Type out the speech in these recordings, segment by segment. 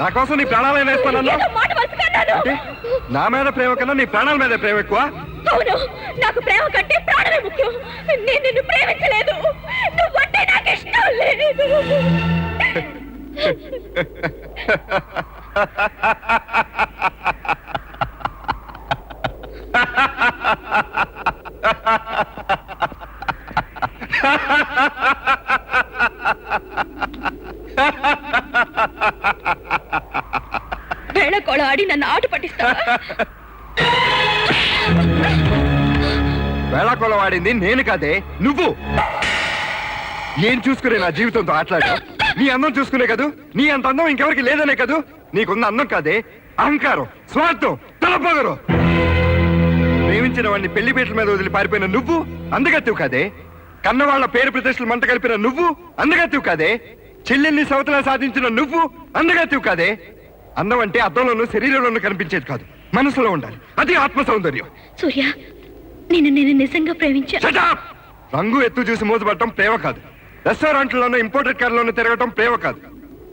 నా కోసం నీ ప్రాణాలైనా ఇస్తానన్నా ఏదో మాట వరుసగా. అంటే నా మీద ప్రేమ కన్నా నీ ప్రాణాల మీద ప్రేమ ఎక్కువ? అవును నాకు ప్రేమ కంటే ప్రాణమే ముఖ్యం. నేను నిన్ను ప్రేమించలేదు. నువ్వంటే నాకు ఇష్టం లేదు. వేళకోళ ఆడి నన్ను ఆట పట్టిస్తా వేళాకోళ వాడింది నేను కాదే నువ్వు. ఏం చూసుకునే నా జీవితంతో ఆటలాడు. నీ అందం చూసుకునే కదూ? నీ అంత అందం ఇంకెవరికి లేదనే కదూ? నీకున్న అందం కాదే అహంకారం స్వార్థం తలపగరు. ప్రేమించిన వాడిని పెళ్ళి పీటల మీద వదిలి పారిపోయిన నువ్వు అందగత్తివు కాదే. కన్నవాళ్ళ పేరు ప్రతిష్టలు మంట కలిపిన నువ్వు అందగత్తివు కాదే. చెల్లెల్ని సవతలా సాధించిన నువ్వు అందగత్తివు కాదే. అందం అంటే అద్దంలోనూ శరీరంలోనూ కనిపించేది కాదు. మనసులో ఉండాలి. అది ఆత్మ సౌందర్యం. సూర్య నేను నేను నిజంగా ప్రేమించా! రంగు ఎత్తు చూసి మోసపడటం ప్రేమ కాదు. రెస్టారెంట్లోనూ ఇంపోర్టెడ్ కార్లోనూ తిరగటం ప్రేమ కాదు.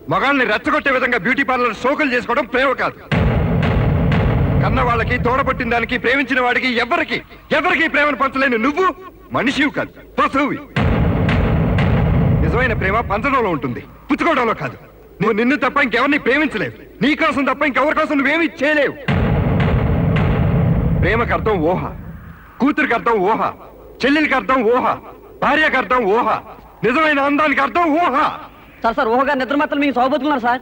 మగాళ్ళని రెచ్చగొట్టే విధంగా బ్యూటీ పార్లర్ షోకులు చేసుకోవడం ప్రేమ కాదు. కన్న వాళ్ళకి తోడబట్టిన దానికి ప్రేమించిన వాడికి ఎవరికి ఎవరికి ప్రేమను పంచలేని నువ్వు మనిషివి కాదు పశువువి నిజమైన ప్రేమ పంచడంలో ఉంటుంది పుచ్చుకోవడంలో కాదు. నువ్వు నిన్ను తప్ప ఇంకెవరిని ప్రేమించలేవు. నీ కోసం తప్ప ఇంకెవరి కోసం నువ్వేమీ చేయలేవు. ప్రేమకు అర్థం ఊహ కూతురికి అర్థం ఊహ చెల్లెలికి అర్థం ఊహ భార్యకు అర్థం ఊహ నిజమైన అందానికి అర్థం ఊహ. సార్ సార్ ఊహగా నిద్ర మాత్రం మీకు సౌబోతున్నారు సార్.